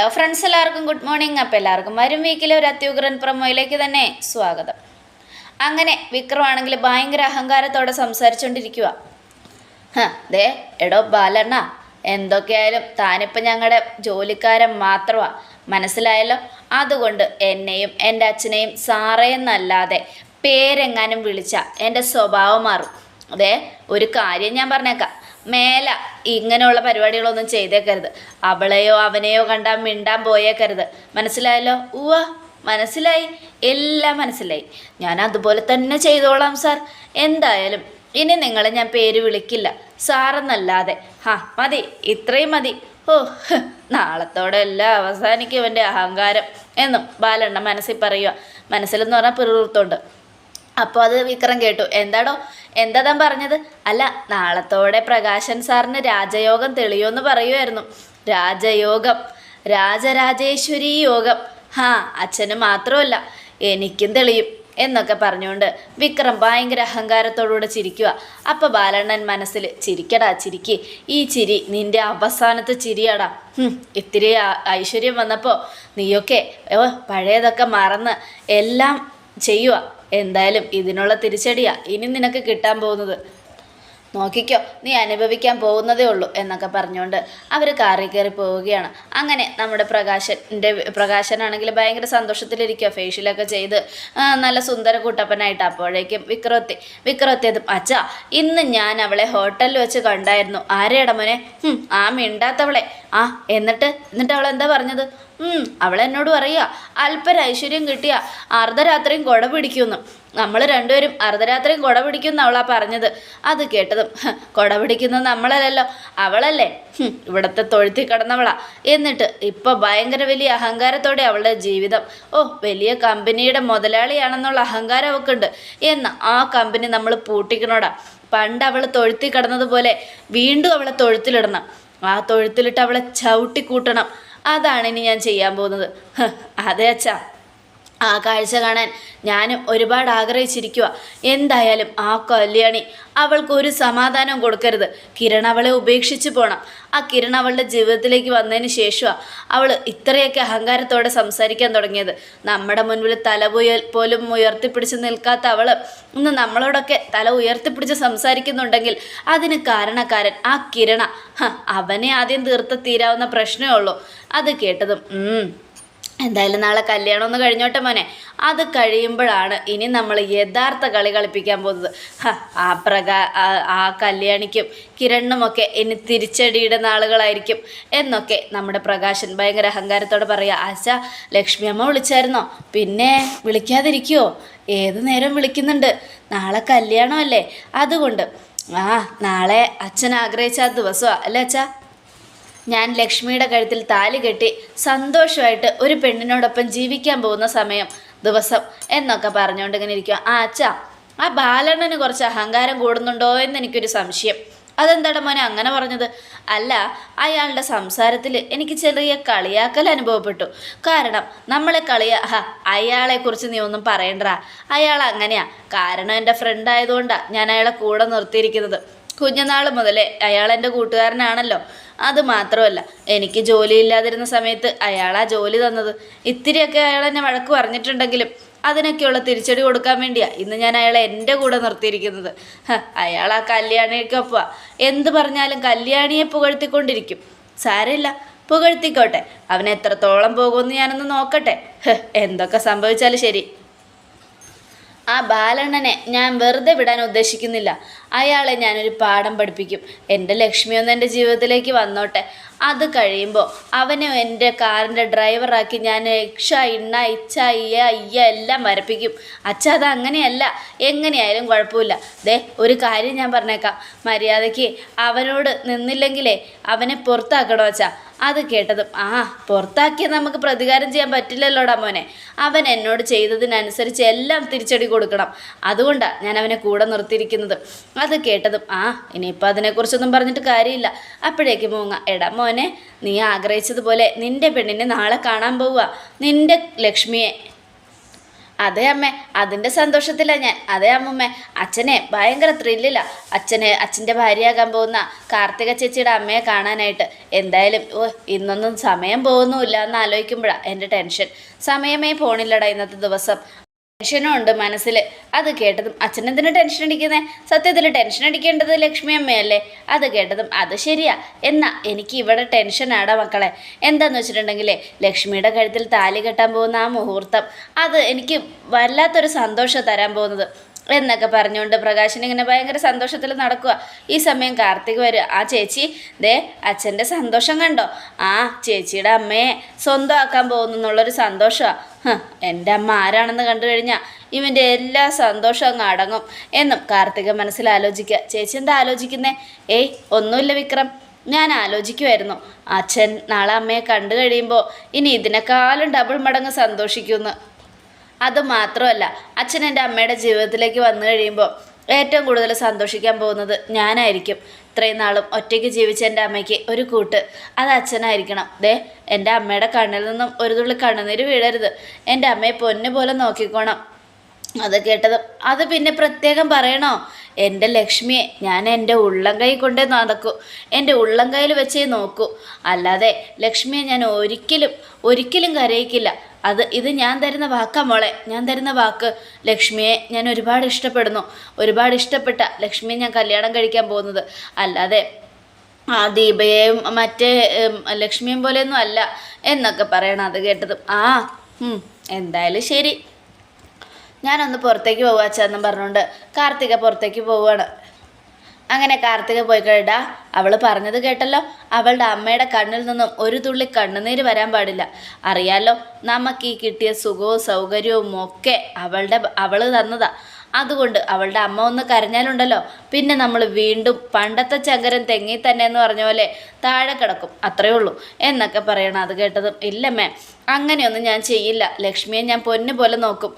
Hello friends എല്ലാവർക്കും good morning അപ്പോൾ എല്ലാവർക്കും വരും വീക്കിലെ ഒരു അത്യുഗ്രൻ പ്രൊമോയിലേക്ക് തന്നെ സ്വാഗതം. അങ്ങനെ വിക്രമാണെങ്കിൽ ഭയങ്കര അഹങ്കാരത്തോടെ സംസാരിച്ചുകൊണ്ടിരിക്കുക ദേ എടോ ബാലണ്ണ എന്തൊക്കെയായാലും താനിപ്പോൾ ഞങ്ങളുടെ ജോലിക്കാരൻ മാത്രമാണ് മനസ്സിലായല്ലോ? അതുകൊണ്ട് എന്നെയും എന്റെ അച്ഛനെയും സാറേന്നല്ലാതെ പേരെങ്ങാനും വിളിച്ച എന്റെ സ്വഭാവം മാറും. അതെ ഒരു കാര്യം ഞാൻ പറഞ്ഞേക്കാം. മേല ഇങ്ങനെയുള്ള പരിപാടികളൊന്നും ചെയ്തേക്കരുത്. അവളെയോ അവനെയോ കണ്ടാൽ മിണ്ടാൻ പോയേക്കരുത്. മനസ്സിലായല്ലോ? ഉവ്വ മനസ്സിലായി. എല്ലാം മനസ്സിലായി. ഞാൻ അതുപോലെ തന്നെ ചെയ്തോളാം സാർ. എന്തായാലും ഇനി നിങ്ങളെ ഞാൻ പേര് വിളിക്കില്ല. സാറെന്നല്ലാതെ. ഹാ മതി. ഇത്രയും മതി. ഓ നാളത്തോടെ എല്ലാം അവസാനിക്കും എന്റെ അഹങ്കാരം. എന്നും ബാലണ്ണ മനസ്സിൽ പറയുക മനസ്സിലെന്ന് പറഞ്ഞാൽ പിറുത്തോണ്ട് അപ്പോൾ അത് വിക്രം കേട്ടു. എന്താടോ? എന്താ താൻ പറഞ്ഞത്? അല്ല നാളത്തോടെ പ്രകാശൻ സാറിന് രാജയോഗം തെളിയുമെന്ന് പറയുമായിരുന്നു രാജയോഗം. രാജരാജേശ്വരി യോഗം. ഹാ അച്ഛന് മാത്രമല്ല എനിക്കും തെളിയും എന്നൊക്കെ പറഞ്ഞുകൊണ്ട് വിക്രം ഭയങ്കര അഹങ്കാരത്തോടുകൂടെ ചിരിക്കുക അപ്പോൾ ബാലണ്ണൻ മനസ്സിൽ ചിരിക്കടാ ചിരിക്ക്. ഈ ചിരി നിന്റെ അവസാനത്തെ ചിരിയാടാ. ഇത്തിരി ഐശ്വര്യം വന്നപ്പോൾ നീയൊക്കെ പഴയതൊക്കെ മറന്ന് എല്ലാം ചെയ്യുക എന്തായാലും ഇതിനുള്ള തിരിച്ചടിയാ ഇനി നിനക്ക് കിട്ടാൻ പോകുന്നത്. നോക്കിക്കോ നീ അനുഭവിക്കാൻ പോകുന്നതേ ഉള്ളൂ എന്നൊക്കെ പറഞ്ഞുകൊണ്ട് അവർ കാറി കയറി പോവുകയാണ്. അങ്ങനെ നമ്മുടെ പ്രകാശന്റെ പ്രകാശനാണെങ്കിൽ ഭയങ്കര സന്തോഷത്തിലിരിക്കുക ഫേഷ്യലൊക്കെ ചെയ്ത്. നല്ല സുന്ദര കൂട്ടപ്പനായിട്ട് അപ്പോഴേക്കും വിക്രത്തി വിക്രത്തിയതും അച്ഛാ ഇന്ന് ഞാൻ അവളെ ഹോട്ടലിൽ വെച്ച് കണ്ടായിരുന്നു. ആരേടമോനെ ആ മിണ്ടാത്തവളെ. ആ എന്നിട്ട് എന്നിട്ട് അവൾ എന്താ പറഞ്ഞത്? അവൾ എന്നോട് പറയുക അല്പം ഐശ്വര്യം കിട്ടിയ അർദ്ധരാത്രിയും കുട പിടിക്കുമെന്ന്. നമ്മൾ രണ്ടുപേരും അർദ്ധരാത്രിയും കുട പിടിക്കുമെന്ന് അവളാ പറഞ്ഞത്. അത് കേട്ടതും "ഹ്, കുട പിടിക്കുന്നത് നമ്മളല്ലല്ലോ അവളല്ലേ? ഇവിടത്തെ തൊഴുത്തി കിടന്നവളാ. എന്നിട്ട് ഇപ്പൊ ഭയങ്കര വലിയ അഹങ്കാരത്തോടെ അവളുടെ ജീവിതം. ഓ വലിയ കമ്പനിയുടെ മുതലാളിയാണെന്നുള്ള അഹങ്കാരം ഉണ്ട്. എന്ന് ആ കമ്പനി നമ്മൾ പൂട്ടിക്കണോടാ. പണ്ട് അവൾ തൊഴുത്തി കിടന്നതുപോലെ വീണ്ടും അവളെ തൊഴുത്തിലിടണം. ആ തൊഴുത്തിലിട്ട് അവളെ ചവിട്ടി കൂട്ടണം അതാണ് ഇനി ഞാൻ ചെയ്യാൻ പോകുന്നത്. അതെ അച്ഛാ. ആ കാഴ്ച കാണാൻ ഞാനും ഒരുപാട് ആഗ്രഹിച്ചിരിക്കുക എന്തായാലും ആ കല്യാണി അവൾക്ക് ഒരു സമാധാനം കൊടുക്കരുത്. കിരൺ അവളെ ഉപേക്ഷിച്ച് പോണം. ആ കിരൺ അവളുടെ ജീവിതത്തിലേക്ക് വന്നതിന് ശേഷമാണ് അവൾ ഇത്രയൊക്കെ അഹങ്കാരത്തോടെ സംസാരിക്കാൻ തുടങ്ങിയത്. നമ്മുടെ മുൻപിൽ തല പോലും ഉയർത്തിപ്പിടിച്ച് നിൽക്കാത്ത അവൾ ഇന്ന് നമ്മളോടൊക്കെ തല ഉയർത്തിപ്പിടിച്ച് സംസാരിക്കുന്നുണ്ടെങ്കിൽ അതിന് കാരണക്കാരൻ ആ കിരണ. അവനെ ആദ്യം തീർത്ത് തീരാവുന്ന പ്രശ്നമേ ഉള്ളൂ. അത് കേട്ടതും എന്തായാലും നാളെ കല്യാണം ഒന്ന് കഴിഞ്ഞോട്ടെ മോനെ. അത് കഴിയുമ്പോഴാണ് ഇനി നമ്മൾ യഥാർത്ഥ കളി കളിപ്പിക്കാൻ പോകുന്നത്. ആ പ്രകാ ആ കല്യാണിക്കും കിരണ്ണുമൊക്കെ ഇനി തിരിച്ചടിയുടെ നാളുകളായിരിക്കും എന്നൊക്കെ നമ്മുടെ പ്രകാശൻ ഭയങ്കര അഹങ്കാരത്തോടെ പറയുക ആശ ലക്ഷ്മി അമ്മ വിളിച്ചായിരുന്നോ? പിന്നെ വിളിക്കാതിരിക്കുമോ ഏത് നേരം വിളിക്കുന്നുണ്ട്? നാളെ കല്യാണമല്ലേ. അതുകൊണ്ട് ആ നാളെ അച്ഛൻ ആഗ്രഹിച്ച ആ ദിവസമാണ് അല്ലേ അച്ഛാ? ഞാൻ ലക്ഷ്മിയുടെ കഴുത്തിൽ താലി കെട്ടി സന്തോഷമായിട്ട് ഒരു പെണ്ണിനോടൊപ്പം ജീവിക്കാൻ പോകുന്ന സമയം ദിവസം എന്നൊക്കെ പറഞ്ഞുകൊണ്ട് ഇങ്ങനെ ഇരിക്കുക ആ അച്ഛാ ആ ബാലണ്ണന് കുറച്ച് അഹങ്കാരം കൂടുന്നുണ്ടോ എന്ന് എനിക്കൊരു സംശയം. അതെന്താണ് മോനെ അങ്ങനെ പറഞ്ഞത്? അല്ല അയാളുടെ സംസാരത്തിൽ എനിക്ക് ചെറിയ കളിയാക്കൽ അനുഭവപ്പെട്ടു. കാരണം നമ്മളെ കളിയാ അയാളെക്കുറിച്ച് നീ ഒന്നും പറയണ്ട അയാൾ അങ്ങനെയാ. കാരണം എന്റെ ഫ്രണ്ട് ആയതുകൊണ്ടാണ് ഞാൻ അയാളെ കൂടെ നിർത്തിയിരിക്കുന്നത്. കുഞ്ഞുനാൾ മുതലേ അയാൾ എന്റെ കൂട്ടുകാരനാണല്ലോ. അത് മാത്രമല്ല എനിക്ക് ജോലിയില്ലാതിരുന്ന സമയത്ത് അയാളാ ജോലി തന്നത്. ഇത്തിരിയൊക്കെ അയാൾ എന്നെ വഴക്ക് പറഞ്ഞിട്ടുണ്ടെങ്കിലും അതിനൊക്കെയുള്ള തിരിച്ചടി കൊടുക്കാൻ വേണ്ടിയാ ഇന്ന് ഞാൻ അയാളെ എന്റെ കൂടെ നിർത്തിയിരിക്കുന്നത്. അയാൾ ആ കല്യാണിക്കൊപ്പ എന്ത് പറഞ്ഞാലും കല്യാണിയെ പുകഴ്ത്തിക്കൊണ്ടിരിക്കും. സാരമില്ല പുകഴ്ത്തിക്കോട്ടെ. അവൻ എത്രത്തോളം പോകുമെന്ന് ഞാനൊന്ന് നോക്കട്ടെ. എന്തൊക്കെ സംഭവിച്ചാലും ശരി. ആ ബാലണ്ണനെ ഞാൻ വെറുതെ വിടാൻ ഉദ്ദേശിക്കുന്നില്ല. അയാളെ ഞാനൊരു പാഠം പഠിപ്പിക്കും. എന്റെ ലക്ഷ്മി ഒന്ന് എന്റെ ജീവിതത്തിലേക്ക് വന്നോട്ടെ. അത് കഴിയുമ്പോൾ അവനെ എന്റെ കാറിന്റെ ഡ്രൈവറാക്കി ഞാൻ ഇക്ഷ ഇണ്ണ ഇച്ച ഇയ അയ്യ എല്ലാം വരപ്പിക്കും. അച്ഛ അത് അങ്ങനെയല്ല. എങ്ങനെയായാലും കുഴപ്പമില്ല. ദേ ഒരു കാര്യം ഞാൻ പറഞ്ഞേക്കാം. മര്യാദയ്ക്ക് അവനോട് നിന്നില്ലെങ്കിലേ അവനെ പുറത്താക്കണോ അച്ഛാ? അത് കേട്ടതും ആ പുറത്താക്കിയാൽ നമുക്ക് പ്രതികാരം ചെയ്യാൻ പറ്റില്ലല്ലോടാ മോനെ. അവൻ എന്നോട് ചെയ്തതിനനുസരിച്ച് എല്ലാം തിരിച്ചടി കൊടുക്കണം. അതുകൊണ്ടാണ് ഞാൻ അവനെ കൂടെ നിർത്തിയിരിക്കുന്നത്. അത് കേട്ടതും ആ ഇനിയിപ്പോൾ അതിനെക്കുറിച്ചൊന്നും പറഞ്ഞിട്ട് കാര്യമില്ല. അപ്പോഴേക്ക് മൂങ്ങ എടാ മോനെ നീ ആഗ്രഹിച്ചതുപോലെ നിന്റെ പെണ്ണിനെ നാളെ കാണാൻ പോവുക. നിന്റെ ലക്ഷ്മിയെ. അതെ അമ്മേ അതിന്റെ സന്തോഷത്തിലാണ് ഞാൻ. അതെ അമ്മുമ്മേ അച്ഛനെ ഭയങ്കര ത്രില്ലില്ല അച്ഛനെ അച്ഛന്റെ ഭാര്യയാകാൻ പോകുന്ന കാർത്തിക ചേച്ചിയുടെ അമ്മയെ കാണാനായിട്ട്. എന്തായാലും ഓ ഇന്നൊന്നും സമയം പോകുന്നുമില്ല എന്ന് ആലോചിക്കുമ്പോഴാണ് എന്റെ ടെൻഷൻ. സമയമേ പോണില്ലടാ ഇന്നത്തെ ദിവസം. ടെൻഷനും ഉണ്ട് മനസ്സിൽ അത് കേട്ടതും അച്ഛൻ അച്ഛനെന്തിനു ടെൻഷൻ അടിക്കുന്നേ? സത്യത്തിൽ ടെൻഷൻ അടിക്കേണ്ടത് ലക്ഷ്മി അമ്മയല്ലേ? അത് കേട്ടതും അത് ശരിയാ. എന്നാ എനിക്ക് ഇവിടെ ടെൻഷനാടാ മക്കളെ. എന്താന്ന് വെച്ചിട്ടുണ്ടെങ്കിൽ ലക്ഷ്മിയുടെ കഴുത്തിൽ താലി കെട്ടാൻ പോകുന്ന ആ മുഹൂർത്തം. അത് എനിക്ക് വല്ലാത്തൊരു സന്തോഷം തരാൻ പോകുന്നത്. എന്നൊക്കെ പറഞ്ഞുകൊണ്ട് പ്രകാശൻ ഇങ്ങനെ ഭയങ്കര സന്തോഷത്തിൽ നടക്കുക ഈ സമയം കാർത്തിക് വരും. ആ ചേച്ചി ദേ അച്ഛന്റെ സന്തോഷം കണ്ടോ? ആ ചേച്ചിയുടെ അമ്മയെ സ്വന്തമാക്കാൻ പോകുന്നു എന്നുള്ളൊരു സന്തോഷമാണ് എന്റെ അമ്മ ആരാണെന്ന് കണ്ടു കഴിഞ്ഞാൽ ഇവന്റെ എല്ലാ സന്തോഷവും അങ്ങ് അടങ്ങും എന്നും കാർത്തിക മനസ്സിൽ ആലോചിക്കുക. ചേച്ചി എന്താ ആലോചിക്കുന്നേ? ഏയ് ഒന്നുമില്ല വിക്രം. ഞാൻ ആലോചിക്കുമായിരുന്നു അച്ഛൻ നാളെ അമ്മയെ കണ്ടു കഴിയുമ്പോൾ ഇനി ഇതിനേക്കാളും ഡബിൾ മടങ്ങ് സന്തോഷിക്കുമെന്ന്. അത് മാത്രമല്ല അച്ഛൻ എന്റെ അമ്മയുടെ ജീവിതത്തിലേക്ക് വന്നു കഴിയുമ്പോൾ ഏറ്റവും കൂടുതൽ സന്തോഷിക്കാൻ പോകുന്നത് ഞാനായിരിക്കും. ഇത്രയും നാളും ഒറ്റയ്ക്ക് ജീവിച്ച എന്റെ അമ്മയ്ക്ക് ഒരു കൂട്ട്. അത് അച്ഛനായിരിക്കണം. ദേ എന്റെ അമ്മയുടെ കണ്ണിൽ നിന്നും ഒരു തുള്ളി കണ്ണുനീര് വീഴരുത്. എന്റെ അമ്മയെ പൊന്നു പോലെ നോക്കിക്കോണം. അത് കേട്ടത് അത് പിന്നെ പ്രത്യേകം പറയണോ? എന്റെ ലക്ഷ്മിയെ ഞാൻ എന്റെ ഉള്ളം കൈ കൊണ്ടേ നടക്കൂ. എന്റെ ഉള്ളം കയ്യിൽ വെച്ചേ നോക്കൂ. അല്ലാതെ ലക്ഷ്മിയെ ഞാൻ ഒരിക്കലും ഒരിക്കലും കരയിക്കില്ല. അത് ഇത് ഞാൻ തരുന്ന വാക്കാ മോളെ. ഞാൻ തരുന്ന വാക്ക്. ലക്ഷ്മിയെ ഞാൻ ഒരുപാട് ഇഷ്ടപ്പെടുന്നു. ഒരുപാട് ഇഷ്ടപ്പെട്ട ലക്ഷ്മിയെ ഞാൻ കല്യാണം കഴിക്കാൻ പോകുന്നത്. അല്ലാതെ ആ ദീപയെയും മറ്റേ ലക്ഷ്മിയും പോലെയൊന്നും അല്ല എന്നൊക്കെ പറയണം അത് കേട്ടത്. ആ എന്തായാലും ശരി. ഞാനൊന്ന് പുറത്തേക്ക് പോവാച്ചാന്നും പറഞ്ഞുകൊണ്ട് കാർത്തിക പുറത്തേക്ക് പോവുകയാണ്. അങ്ങനെ കാർത്തിക പോയി കഴിടാ അവൾ പറഞ്ഞത് കേട്ടല്ലോ. അവളുടെ അമ്മയുടെ കണ്ണിൽ നിന്നും ഒരു തുള്ളി കണ്ണുനീര് വരാൻ പാടില്ല. അറിയാലോ നമുക്ക് ഈ കിട്ടിയ സുഖവും സൗകര്യവും ഒക്കെ അവളുടെ അവൾ തന്നതാ. അതുകൊണ്ട് അവളുടെ അമ്മ ഒന്ന് കരഞ്ഞാലുണ്ടല്ലോ. പിന്നെ നമ്മൾ വീണ്ടും പണ്ടത്തെ ചങ്കരൻ തെങ്ങി തന്നെ എന്ന് പറഞ്ഞ പോലെ താഴെ കിടക്കും. അത്രയേ ഉള്ളൂ. എന്നൊക്കെ പറയണം അത് കേട്ടതും. ഇല്ലമ്മേ അങ്ങനെയൊന്നും ഞാൻ ചെയ്യില്ല. ലക്ഷ്മിയെ ഞാൻ പൊന്നു പോലെ നോക്കും.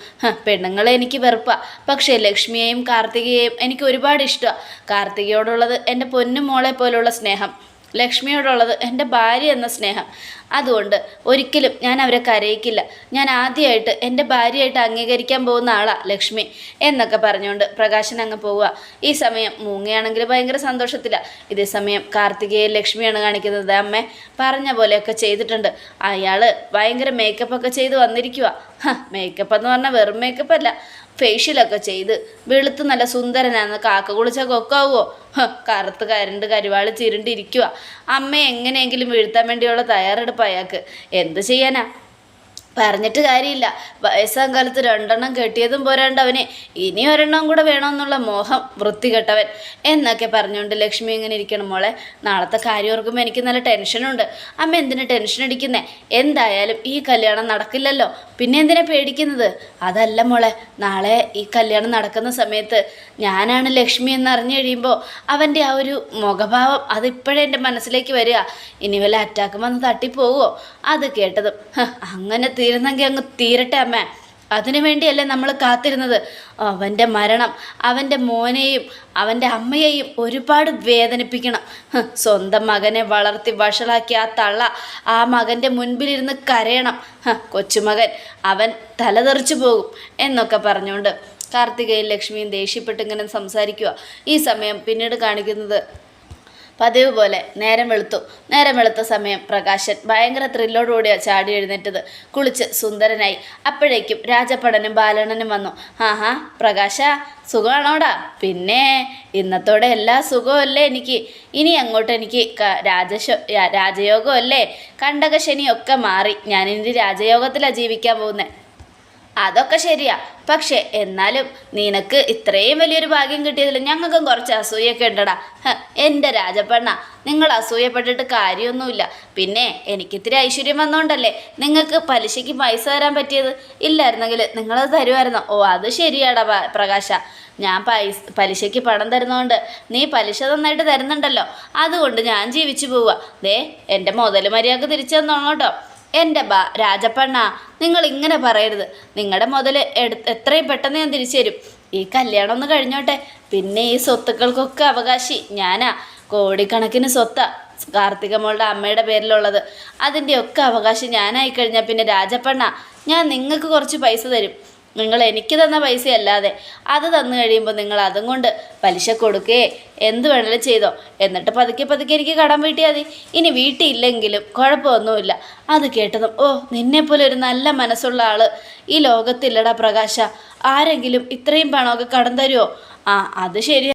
പെണ്ണുങ്ങളെ എനിക്ക് വെറുപ്പാ. പക്ഷേ ലക്ഷ്മിയെയും കാർത്തികയെയും എനിക്ക് ഒരുപാട് ഇഷ്ടമാണ് കാർത്തികയോടുള്ളത് എന്റെ പൊന്നു മോളെ പോലുള്ള സ്നേഹം. ലക്ഷ്മിയോടുള്ളത് എന്റെ ഭാര്യ എന്ന സ്നേഹം. അതുകൊണ്ട് ഒരിക്കലും ഞാൻ അവരെ കരയിക്കില്ല. ഞാൻ ആദ്യമായിട്ട് എന്റെ ഭാര്യയായിട്ട് അംഗീകരിക്കാൻ പോകുന്ന ആളാ ലക്ഷ്മി എന്നൊക്കെ പറഞ്ഞുകൊണ്ട് പ്രകാശൻ അങ്ങ് പോവുക. ഈ സമയം മൂങ്ങയാണെങ്കിൽ ഭയങ്കര സന്തോഷത്തിലാണ് ഇതേ സമയം കാർത്തികയെ ലക്ഷ്മിയാണ് കാണിക്കുന്നത്. അമ്മ പറഞ്ഞ പോലെയൊക്കെ ചെയ്തിട്ടുണ്ട്. അയാൾ ഭയങ്കര മേക്കപ്പൊക്കെ ചെയ്ത് വന്നിരിക്കുക മേക്കപ്പ് എന്ന് പറഞ്ഞാൽ വെറും മേക്കപ്പ് അല്ല. ഫേഷ്യലൊക്കെ ചെയ്ത്. വെളുത്ത് നല്ല സുന്ദരനാന്ന് കാക്ക കുളിച്ച കൊക്കാവോ? കറുത്ത് കരണ്ട് കരുവാൾ ചിരുണ്ടിരിക്കുക അമ്മ എങ്ങനെയെങ്കിലും വീഴ്ത്താൻ വേണ്ടിയുള്ള തയ്യാറെടുപ്പ് അയാൾക്ക്. എന്ത് ചെയ്യാനാ? പറഞ്ഞിട്ട് കാര്യമില്ല. വയസ്സാം കാലത്ത് രണ്ടെണ്ണം കെട്ടിയതും പോരാണ്ട് അവന് ഇനി ഒരെണ്ണം കൂടെ വേണമെന്നുള്ള മോഹം വൃത്തികെട്ടവൻ. എന്നൊക്കെ പറഞ്ഞുകൊണ്ട് ലക്ഷ്മി ഇങ്ങനെ ഇരിക്കണം മോളെ. നാളത്തെ കാര്യം ഓർക്കുമ്പോൾ എനിക്ക് നല്ല ടെൻഷനുണ്ട്. അമ്മ എന്തിനു ടെൻഷൻ അടിക്കുന്നേ? എന്തായാലും ഈ കല്യാണം നടക്കില്ലല്ലോ. പിന്നെ എന്തിനാ പേടിക്കുന്നത്? അതല്ല മോളെ നാളെ ഈ കല്യാണം നടക്കുന്ന സമയത്ത് ഞാനാണ് ലക്ഷ്മി എന്ന് അറിഞ്ഞു കഴിയുമ്പോൾ അവന്റെ ആ ഒരു മുഖഭാവം അതിപ്പോഴേ എന്റെ മനസ്സിലേക്ക് വരിക. ഇനി വല്ല അറ്റാക്ക് വന്ന് തട്ടിപ്പോവോ? അത് കേട്ടതും അങ്ങനെ അങ്ങനെ തീരുന്നെങ്കിൽ അങ്ങ് തീരട്ടെ അമ്മ. അതിനു വേണ്ടിയല്ലേ നമ്മൾ കാത്തിരുന്നത്. അവന്റെ മരണം അവന്റെ മോനെയും അവന്റെ അമ്മയെയും ഒരുപാട് വേദനിപ്പിക്കണം. സ്വന്തം മകനെ വളർത്തി വഷളാക്കിയ ആ തള്ള ആ മകന്റെ മുൻപിലിരുന്ന് കരയണം. കൊച്ചുമകൻ അവൻ തലതെറിച്ചു പോകും എന്നൊക്കെ പറഞ്ഞുകൊണ്ട് കാർത്തികയും ലക്ഷ്മിയും ദേഷ്യപ്പെട്ട് ഇങ്ങനെ സംസാരിക്കുക ഈ സമയം പിന്നീട് കാണിക്കുന്നത് പതിവ് പോലെ നേരം വെളുത്തു. നേരം വെളുത്ത സമയം പ്രകാശൻ ഭയങ്കര ത്രില്ലോടുകൂടിയാണ് ചാടി എഴുന്നേറ്റത് കുളിച്ച് സുന്ദരനായി. അപ്പോഴേക്കും രാജപ്പടനും ബാലണനും വന്നു. ആഹാ പ്രകാശ സുഖമാണോടാ? പിന്നെ ഇന്നത്തോടെ എല്ലാ സുഖമല്ലേ എനിക്ക്? ഇനി അങ്ങോട്ട് എനിക്ക് രാജശോ രാജയോഗമല്ലേ? കണ്ടകശനിയൊക്കെ മാറി. ഞാനിനി രാജയോഗത്തിലാണ് ജീവിക്കാൻ പോകുന്നത് അതൊക്കെ ശരിയാ. പക്ഷേ എന്നാലും നിനക്ക് ഇത്രയും വലിയൊരു ഭാഗ്യം കിട്ടിയതിൽ ഞങ്ങൾക്കും കുറച്ച് അസൂയൊക്കെ ഉണ്ടടാ. എന്റെ രാജപ്പെണ്ണ നിങ്ങൾ അസൂയപ്പെട്ടിട്ട് കാര്യമൊന്നുമില്ല. പിന്നെ എനിക്ക് ഇത്തിരി ഐശ്വര്യം വന്നോണ്ടല്ലേ നിങ്ങൾക്ക് പലിശയ്ക്ക് പൈസ തരാൻ പറ്റിയത്? ഇല്ലായിരുന്നെങ്കിൽ നിങ്ങളത് തരുമായിരുന്നോ. ഓ അത് ശരിയാടാ പ്രകാശ. ഞാൻ പൈസ പലിശയ്ക്ക് പണം തരുന്നതുകൊണ്ട് നീ പലിശ നന്നായിട്ട് തരുന്നുണ്ടല്ലോ. അതുകൊണ്ട് ഞാൻ ജീവിച്ചു പോവുക ദേ എന്റെ മുതൽ മര്യാദയ്ക്ക് തിരിച്ചു തന്നോണം കേട്ടോ. എന്റെ ബാ രാജപ്പണ്ണ നിങ്ങൾ ഇങ്ങനെ പറയരുത്. നിങ്ങളുടെ മുതൽ എടുത്ത് എത്രയും പെട്ടെന്ന് ഞാൻ തിരിച്ചു തരും. ഈ കല്യാണം ഒന്ന് കഴിഞ്ഞോട്ടെ. പിന്നെ ഈ സ്വത്തുക്കൾക്കൊക്കെ അവകാശി ഞാനാ. കോടിക്കണക്കിന് സ്വത്താ കാർത്തിക മോളുടെ അമ്മയുടെ പേരിലുള്ളത്. അതിന്റെയൊക്കെ അവകാശം ഞാനായി കഴിഞ്ഞാൽ പിന്നെ രാജപ്പണ്ണ. ഞാൻ നിങ്ങൾക്ക് കുറച്ച് പൈസ തരും. നിങ്ങൾ എനിക്ക് തന്ന പൈസ അല്ലാതെ അത് തന്നു കഴിയുമ്പോൾ നിങ്ങൾ അതും കൊണ്ട് പലിശ കൊടുക്കേ. എന്ത് വേണേലും ചെയ്തോ. എന്നിട്ട് പതുക്കെ പതുക്കെ എനിക്ക് കടം വീട്ടിയാൽ മതി. ഇനി വീട്ടിയില്ലെങ്കിലും കുഴപ്പമൊന്നുമില്ല. അത് കേട്ടതും ഓ നിന്നെപ്പോലെ ഒരു നല്ല മനസ്സുള്ള ആൾ ഈ ലോകത്തില്ലടാ പ്രകാശ. ആരെങ്കിലും ഇത്രയും പണമൊക്കെ കടം തരുമോ ആ അത് ശരി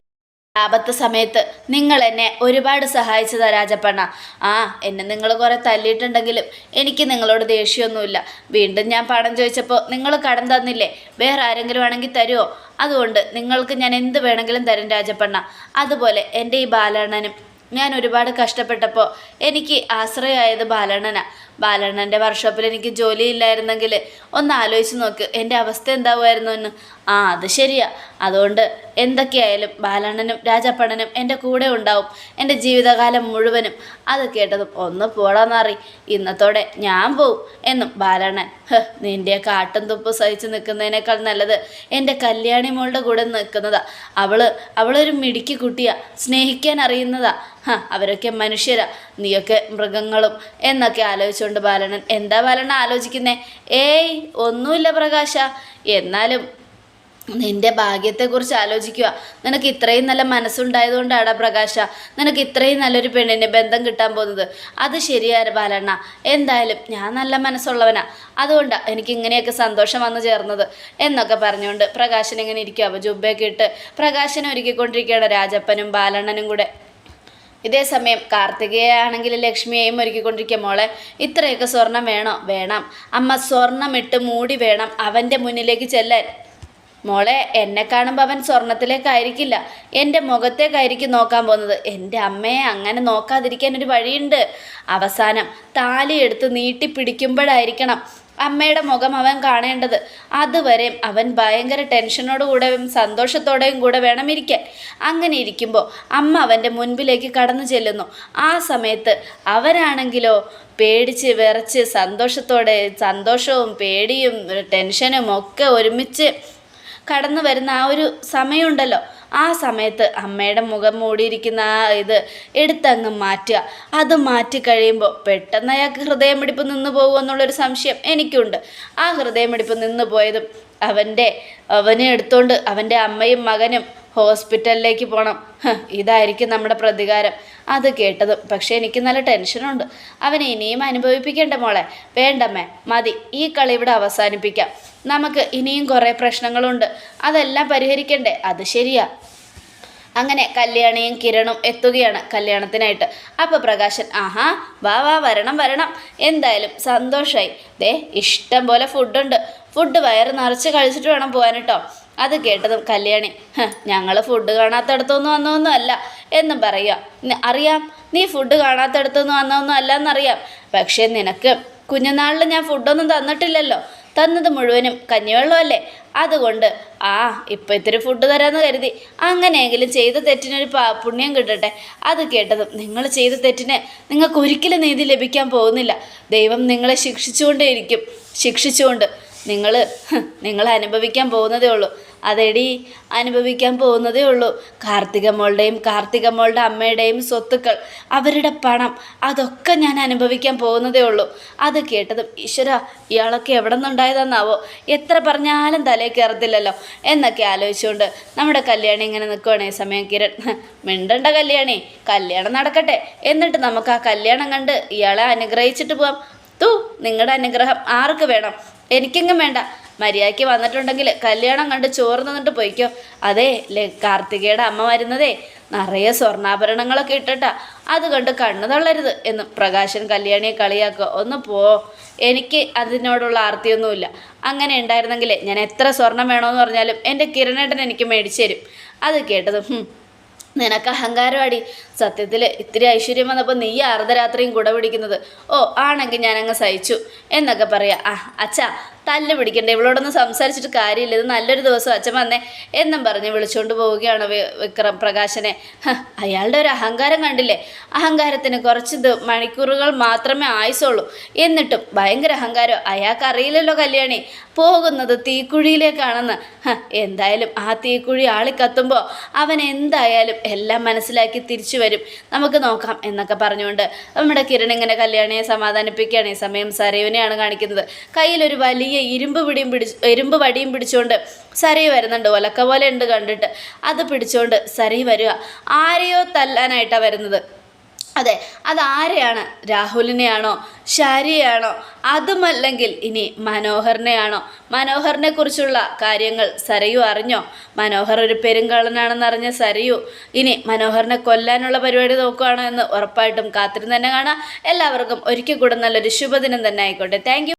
ആപത്ത് സമയത്ത് നിങ്ങൾ എന്നെ ഒരുപാട് സഹായിച്ചതാ രാജപ്പണ്ണ. ആ എന്നെ നിങ്ങൾ കുറേ തല്ലിയിട്ടുണ്ടെങ്കിലും എനിക്ക് നിങ്ങളോട് ദേഷ്യമൊന്നുമില്ല. വീണ്ടും ഞാൻ പണം ചോദിച്ചപ്പോൾ നിങ്ങൾ കടം തന്നില്ലേ? വേറെ ആരെങ്കിലും ആണെങ്കിൽ തരുമോ അതുകൊണ്ട് നിങ്ങൾക്ക് ഞാൻ എന്ത് വേണമെങ്കിലും തരും രാജപ്പണ്ണ. അതുപോലെ എന്റെ ഈ ബാലണ്ണനും. ഞാൻ ഒരുപാട് കഷ്ടപ്പെട്ടപ്പോൾ എനിക്ക് ആശ്രയമായത് ബാലണ്ണനാ. ബാലണ്ണന്റെ വർക്ക്ഷോപ്പിൽ എനിക്ക് ജോലിയില്ലായിരുന്നെങ്കിൽ ഒന്ന് ആലോചിച്ച് നോക്ക് എന്റെ അവസ്ഥ എന്താവുമായിരുന്നു എന്ന്. ആ അത് ശരിയാ. അതുകൊണ്ട് എന്തൊക്കെയായാലും ബാലണ്ണനും രാജപ്പണ്ണനും എന്റെ കൂടെ ഉണ്ടാവും. എന്റെ ജീവിതകാലം മുഴുവനും. അത് കേട്ടതും ഒന്ന് പോടാന്നറി ഇന്നത്തോടെ ഞാൻ പോവും എന്നും ബാലണ്ണൻ. ഹ് നിന്റെ കാട്ടും തുപ്പ് സഹിച്ച് നിൽക്കുന്നതിനേക്കാൾ നല്ലത് എന്റെ കല്യാണി മോളുടെ കൂടെ നിൽക്കുന്നതാ. അവൾ അവളൊരു മിടുക്കി കുട്ടിയാ. സ്നേഹിക്കാൻ അറിയുന്നതാ. ഹ അവരൊക്കെ മനുഷ്യരാ. നീയൊക്കെ മൃഗങ്ങളും എന്നൊക്കെ ആലോചിച്ചുകൊണ്ട് ബാലണ്ണൻ. എന്താ ബാലണ്ണ ആലോചിക്കുന്നേ? ഏയ് ഒന്നുമില്ല പ്രകാശ. എന്നാലും നിന്റെ ഭാഗ്യത്തെക്കുറിച്ച് ആലോചിക്കുക. നിനക്ക് ഇത്രയും നല്ല മനസ്സുണ്ടായതുകൊണ്ടാടാ പ്രകാശ. നിനക്ക് ഇത്രയും നല്ലൊരു പെണ്ണിനെ ബന്ധം കിട്ടാൻ പോകുന്നത്. അത് ശരിയായ ബാലണ്ണ? എന്തായാലും ഞാൻ നല്ല മനസ്സുള്ളവനാ. അതുകൊണ്ടാണ് എനിക്ക് ഇങ്ങനെയൊക്കെ സന്തോഷം വന്നു ചേർന്നത്. എന്നൊക്കെ പറഞ്ഞുകൊണ്ട് പ്രകാശൻ ഇങ്ങനെ ഇരിക്കുക അപ്പോൾ ജുബയൊക്കെ ഇട്ട് പ്രകാശനെ ഒരുക്കിക്കൊണ്ടിരിക്കുകയാണ് രാജപ്പനും ബാലണ്ണനും കൂടെ. ഇതേ സമയം കാർത്തികയാണെങ്കിൽ ലക്ഷ്മിയെയും ഒരുക്കിക്കൊണ്ടിരിക്കുക മോളെ. ഇത്രയൊക്കെ സ്വർണം വേണോ? വേണം. അമ്മ സ്വർണം ഇട്ട് മൂടി വേണം അവന്റെ മുന്നിലേക്ക് ചെല്ലാൻ. മോളെ എന്നെ കാണുമ്പോൾ അവൻ സ്വർണത്തിലേക്കായിരിക്കില്ല. എന്റെ മുഖത്തേക്കായിരിക്കും നോക്കാൻ പോകുന്നത്. എന്റെ അമ്മയെ അങ്ങനെ നോക്കാതിരിക്കാൻ ഒരു വഴിയുണ്ട്. അവസാനം താലി എടുത്ത് നീട്ടി പിടിക്കുമ്പോഴായിരിക്കണം അമ്മയുടെ മുഖം അവൻ കാണേണ്ടത്. അതുവരെ അവൻ ഭയങ്കര ടെൻഷനോട് കൂടെയും സന്തോഷത്തോടെയും കൂടെ വേണം ഇരിക്കാൻ. അങ്ങനെ ഇരിക്കുമ്പോൾ അമ്മ അവന്റെ മുൻപിലേക്ക് കടന്നു ചെല്ലുന്നു. ആ സമയത്ത് അവരാണെങ്കിലോ പേടിച്ച് വിറച്ച് സന്തോഷത്തോടെ സന്തോഷവും പേടിയും ടെൻഷനും ഒക്കെ ഒരുമിച്ച് കടന്നു വരുന്ന ആ ഒരു സമയമുണ്ടല്ലോ. ആ സമയത്ത് അമ്മയുടെ മുഖം മൂടിയിരിക്കുന്ന ആ ഇത് എടുത്തങ്ങ് മാറ്റുക. അത് മാറ്റി കഴിയുമ്പോൾ പെട്ടെന്ന് അയാൾക്ക് ഹൃദയമിടിപ്പ് നിന്ന് പോകുമെന്നുള്ളൊരു സംശയം എനിക്കുണ്ട്. ആ ഹൃദയമിടിപ്പ് നിന്ന് പോയതും അവന്റെ അവനെ എടുത്തോണ്ട് അവന്റെ അമ്മയും മകനും ഹോസ്പിറ്റലിലേക്ക് പോകണം ഇതായിരിക്കും നമ്മുടെ പ്രതികാരം. അത് കേട്ടതും പക്ഷേ എനിക്ക് നല്ല ടെൻഷനുണ്ട്. അവനെ ഇനിയും അനുഭവിപ്പിക്കേണ്ട മോളെ. വേണ്ടമ്മേ മതി. ഈ കളി ഇവിടെ അവസാനിപ്പിക്കാം. നമുക്ക് ഇനിയും കുറേ പ്രശ്നങ്ങളുണ്ട്. അതെല്ലാം പരിഹരിക്കണ്ടേ? അത് ശരിയാ. അങ്ങനെ കല്യാണിയും കിരണും എത്തുകയാണ് കല്യാണത്തിനായിട്ട്. അപ്പോൾ പ്രകാശൻ ആഹാ വാ വാ വരണം വരണം. എന്തായാലും സന്തോഷമായി ദേ ഇഷ്ടം പോലെ ഫുഡുണ്ട് ഫുഡ് വയറ് നിറച്ച് കഴിച്ചിട്ട് വേണം പോകാൻ കേട്ടോ. അത് കേട്ടതും കല്യാണി ഞങ്ങൾ ഫുഡ് കാണാത്തടത്തൊന്നും വന്നതൊന്നും അല്ല എന്നും പറയുക. അറിയാം നീ ഫുഡ് കാണാത്തടത്തൊന്നും വന്നതൊന്നും അല്ല എന്നറിയാം പക്ഷേ നിനക്ക് കുഞ്ഞുനാളിൽ ഞാൻ ഫുഡൊന്നും തന്നിട്ടില്ലല്ലോ. തന്നത് മുഴുവനും കഞ്ഞിവെള്ളമല്ലേ? അതുകൊണ്ട് ആ ഇപ്പം ഇത്തിരി ഫുഡ് തരാമെന്ന് കരുതി. അങ്ങനെയെങ്കിലും ചെയ്ത തെറ്റിനൊരു പുണ്യം കിട്ടട്ടെ. അത് കേട്ടതും നിങ്ങൾ ചെയ്ത തെറ്റിന് നിങ്ങൾക്ക് ഒരിക്കലും നീതി ലഭിക്കാൻ പോകുന്നില്ല. ദൈവം നിങ്ങളെ ശിക്ഷിച്ചുകൊണ്ടേയിരിക്കും. ശിക്ഷിച്ചുകൊണ്ട് നിങ്ങൾ നിങ്ങൾ അനുഭവിക്കാൻ പോകുന്നതേ ഉള്ളൂ. അതെടി അനുഭവിക്കാൻ പോകുന്നതേ ഉള്ളൂ. കാർത്തിക മോളുടെയും കാർത്തിക കാർത്തികമ്മളുടെ അമ്മയുടെയും സ്വത്തുക്കൾ അവരുടെ പണം അതൊക്കെ ഞാൻ അനുഭവിക്കാൻ പോകുന്നതേ ഉള്ളൂ. അത് കേട്ടതും ഈശ്വര ഇയാളൊക്കെ എവിടെ നിന്നുണ്ടായതെന്നാവോ? എത്ര പറഞ്ഞാലും തലേ കയറത്തില്ലല്ലോ. എന്നൊക്കെ ആലോചിച്ചുകൊണ്ട് നമ്മുടെ കല്യാണി ഇങ്ങനെ നിൽക്കുവാണേ സമയം കിരൺ. മിണ്ടണ്ട കല്യാണി കല്യാണം നടക്കട്ടെ. എന്നിട്ട് നമുക്ക് ആ കല്യാണം കണ്ട് ഇയാളെ അനുഗ്രഹിച്ചിട്ട് പോവാം. തൂ നിങ്ങളുടെ അനുഗ്രഹം ആർക്ക് വേണം? എനിക്കെങ്ങും വേണ്ട. മര്യാദയ്ക്ക് വന്നിട്ടുണ്ടെങ്കിൽ കല്യാണം കണ്ട് ചോറ് നിന്നിട്ട് പോയിക്കോ. അതെ കാർത്തികയുടെ അമ്മ വരുന്നതേ നിറയെ സ്വർണാഭരണങ്ങളൊക്കെ ഇട്ടിട്ടാ. അത് കണ്ട് കണ്ണു തള്ളരുത് എന്ന് പ്രകാശൻ കല്യാണിയെ കളിയാക്കുക. ഒന്ന് പോ. എനിക്ക് അതിനോടുള്ള ആർത്തിയൊന്നുമില്ല. അങ്ങനെ ഉണ്ടായിരുന്നെങ്കിൽ ഞാൻ എത്ര സ്വർണം വേണമെന്ന് പറഞ്ഞാലും എന്റെ കിരണേട്ടൻ എനിക്ക് മേടിച്ചു തരും. അത് കേട്ടത് നിനക്ക് അഹങ്കാരമാടി. സത്യത്തിൽ ഇത്തിരി ഐശ്വര്യം വന്നപ്പോൾ നീ അർദ്ധരാത്രിയും കുട പിടിക്കുന്നത് ഓ ആണെങ്കിൽ ഞാനങ്ങ് സഹിച്ചു. എന്നൊക്കെ പറയാം. ആ അച്ഛാ തല്ല് പിടിക്കണ്ട ഇവളോടൊന്നും സംസാരിച്ചിട്ട് കാര്യമില്ല ഇത് നല്ലൊരു ദിവസം അച്ഛൻ വന്നേ എന്നും പറഞ്ഞ് വിളിച്ചുകൊണ്ട് പോവുകയാണ് വിക്രം പ്രകാശനെ. അയാളുടെ ഒരു അഹങ്കാരം കണ്ടില്ലേ? അഹങ്കാരത്തിന് കുറച്ച് മണിക്കൂറുകൾ മാത്രമേ ആയുസുള്ളൂ. എന്നിട്ടും ഭയങ്കര അഹങ്കാരം. അയാൾക്ക് അറിയില്ലല്ലോ കല്യാണി. പോകുന്നത് തീക്കുഴിയിലേക്കാണെന്ന്. എന്തായാലും ആ തീക്കുഴി ആളിക്കത്തുമ്പോൾ അവൻ എന്തായാലും എല്ലാം മനസ്സിലാക്കി തിരിച്ചു വരും. നമുക്ക് നോക്കാം എന്നൊക്കെ പറഞ്ഞുകൊണ്ട് നമ്മുടെ കിരൺ ഇങ്ങനെ കല്യാണിയെ സമാധാനിപ്പിക്കുകയാണ്. ഈ സമയം സരയുവിനെയാണ് കാണിക്കുന്നത്. കയ്യിലൊരു വലിയ വലിയ ഇരുമ്പ് പിടിയും പിടിച്ച് ഇരുമ്പ് വടിയും പിടിച്ചുകൊണ്ട് സരി വരുന്നുണ്ട്. ഒലക്ക പോലെ ഉണ്ട് കണ്ടിട്ട്. അത് പിടിച്ചുകൊണ്ട് സരി വരിക. ആരെയോ തല്ലാനായിട്ടാണ് വരുന്നത്. അതെ അതാരെയാണ് രാഹുലിനെയാണോ? ഷാരിയെയാണോ അതുമല്ലെങ്കിൽ ഇനി മനോഹറിനെയാണോ? മനോഹറിനെ കുറിച്ചുള്ള കാര്യങ്ങൾ സരയു അറിഞ്ഞോ? മനോഹർ ഒരു പെരുങ്കള്ളനാണെന്ന് അറിഞ്ഞ സരയു ഇനി മനോഹറിനെ കൊല്ലാനുള്ള പരിപാടി നോക്കുകയാണോ എന്ന് ഉറപ്പായിട്ടും കാത്തിരുന്ന് തന്നെ കാണാം. എല്ലാവർക്കും ഒരിക്കൽ കൂടെ നല്ലൊരു ശുഭദിനം തന്നെ ആയിക്കോട്ടെ. താങ്ക്